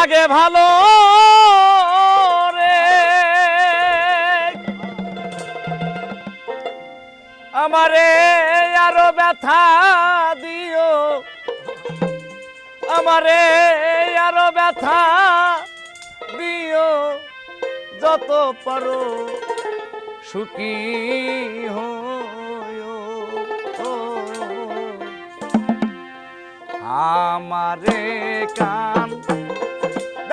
লাগে ভালো আমারে আরও ব্যথা দিও। আমারে আরও ব্যথা দিও। যত পারো সুখী হইও। আমারে কান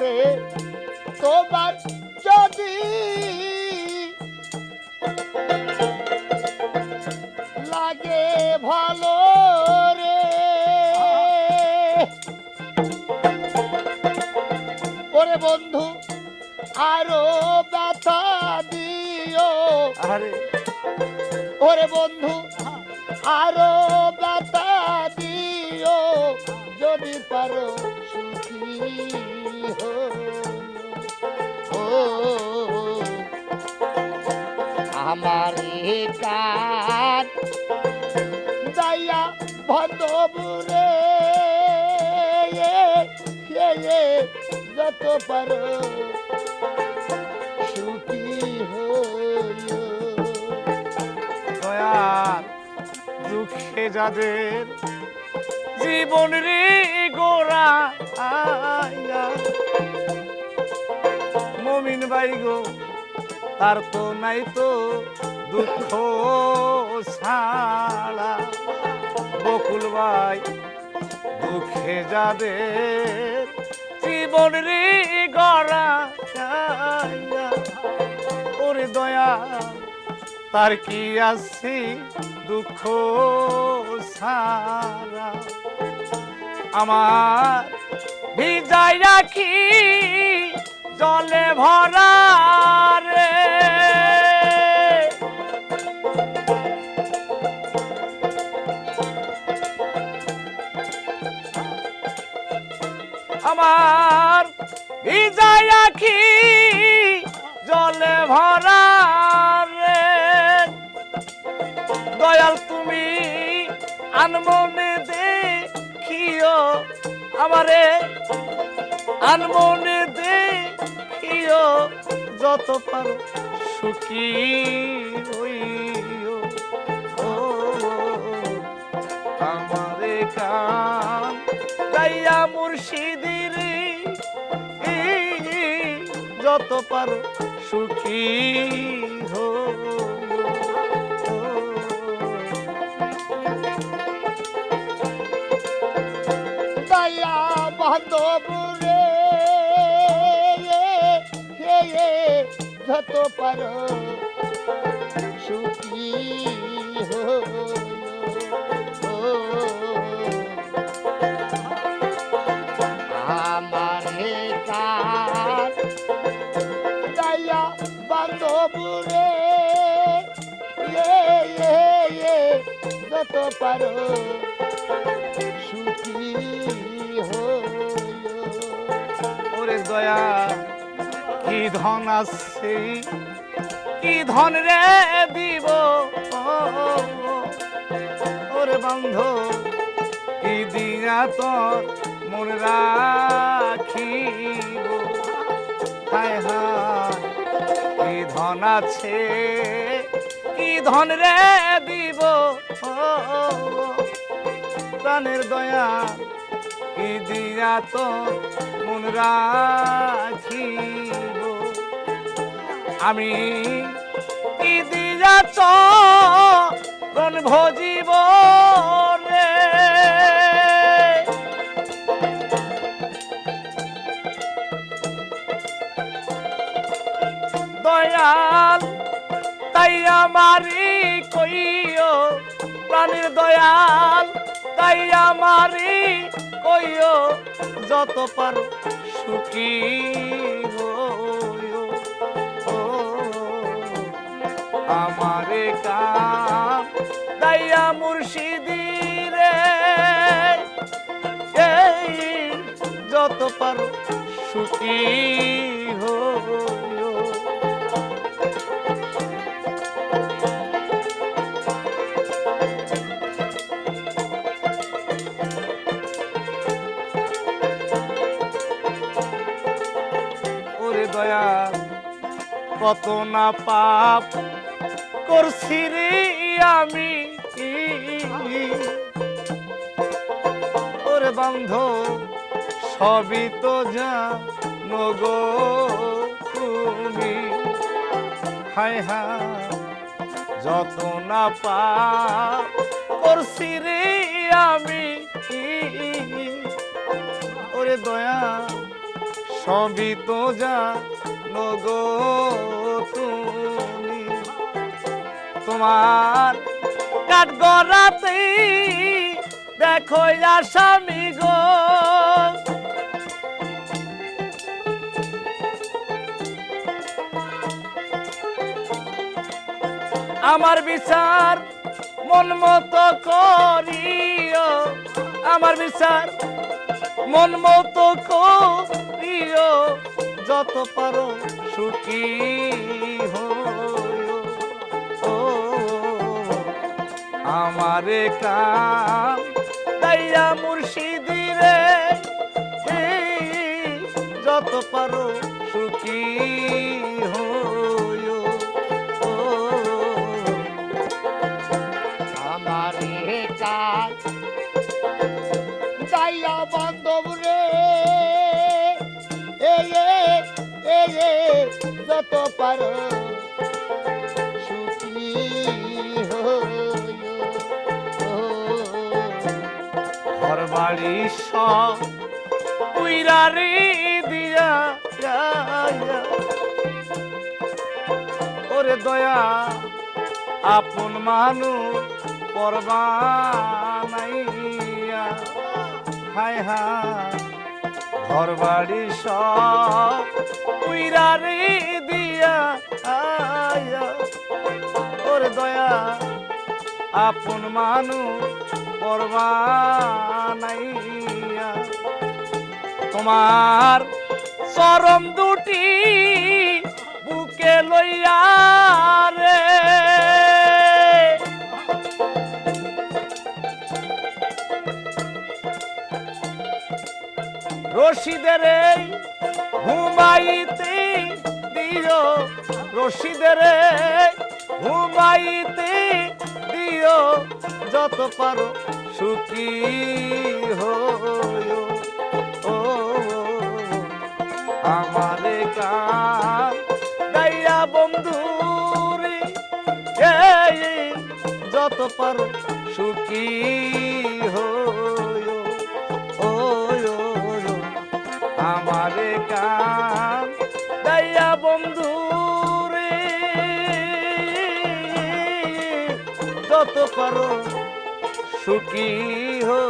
ওরে তোমার যদি লাগে ভালো রে। ওরে বন্ধু আরও ব্যথা দিও। আরে ওরে বন্ধু আরও ব্যথা দিও। যদি পারো আমার কান দাইয়া ভদ্রে যত পারো। সুখী দুঃখে যাদের জীবন রে গোরা মমিন বাই গো তার তো নাই তো দুঃখ ছাড়া। বকুল ভাই, দুঃখে যাদের জীবন রে গড়া ওরে দয়া, তার কি আছে দুঃখ সারা আমার ভিজাই রাখি জলে ভরা রে। আমার ভিজাই রাখি জলে ভরা রে। দয়াল, তুমি আনমনে দেখিও আমারে। আনমনে দেখিও যত পারো সুখী হইও। ও, আমারে কান গাইয়া মুর্শিদির যত পারো সুখী হইও। দয়া বান্ধব যত পারো, সুখী আমার হে কান দয়া বান্ধব রে এ এ এ, যত পারো, সুখী হইও ওরে দয়া ধন আছে? কি ধন রে দিব? ওরে বন্ধ, কি দিয়া তোর মন রাখিব? হায় হায়, কি ধন আছে? কি ধন রে দিব? প্রাণের দয়া, কি দিয়া তো মন রাখিব? আমি ভজিব দয়াল তাই আমারি কইও প্রাণীর দয়াল তাই আমারি কইও যত পারো সুখী আমারে কাম। দাইয়া মুর্শিদি রে এই যত পারো সুখী হইও। ওরে দয়া, কত না পাপ করছি রে আমি ওরে বান্ধ সবই তো জানো গো তুমি। হায় হায় যত না পাপ করছি রে আমি ওরে দয়া, সবই তো জানো গো তুমি। তোমার। কাঠ গড়াতে দেখো আসামি গো। আমার বিচার মন মতো করিও, আমার বিচার মন মতো করিও, যত পারো সুখী। আমারে কাম দাইয়া মুর্শিদি রে যত পারো সুখী ও আমার কাজ রে যত বাড়ি সব উইরারি দিয়া। ওরে দয়া, আপন মানুষ পরবানাইয়া হায় হায় ঘর বাড়ি সব উইরারি দিয়া আয়া। ওরে দয়া আপন মানুষ পরবানাইয়া। তোমার চরম দুটি বুকে লইয়া রে। রশিদের ঘুমাইতে দিও রশিদের ঘুমাইতে দিও যত পারো সুখী হইও। ও, আমারে কান গাইয়া বন্ধু যত পারো সুখী হইও। ও আমারে কান গাইয়া বন্ধু পারো সুখী হো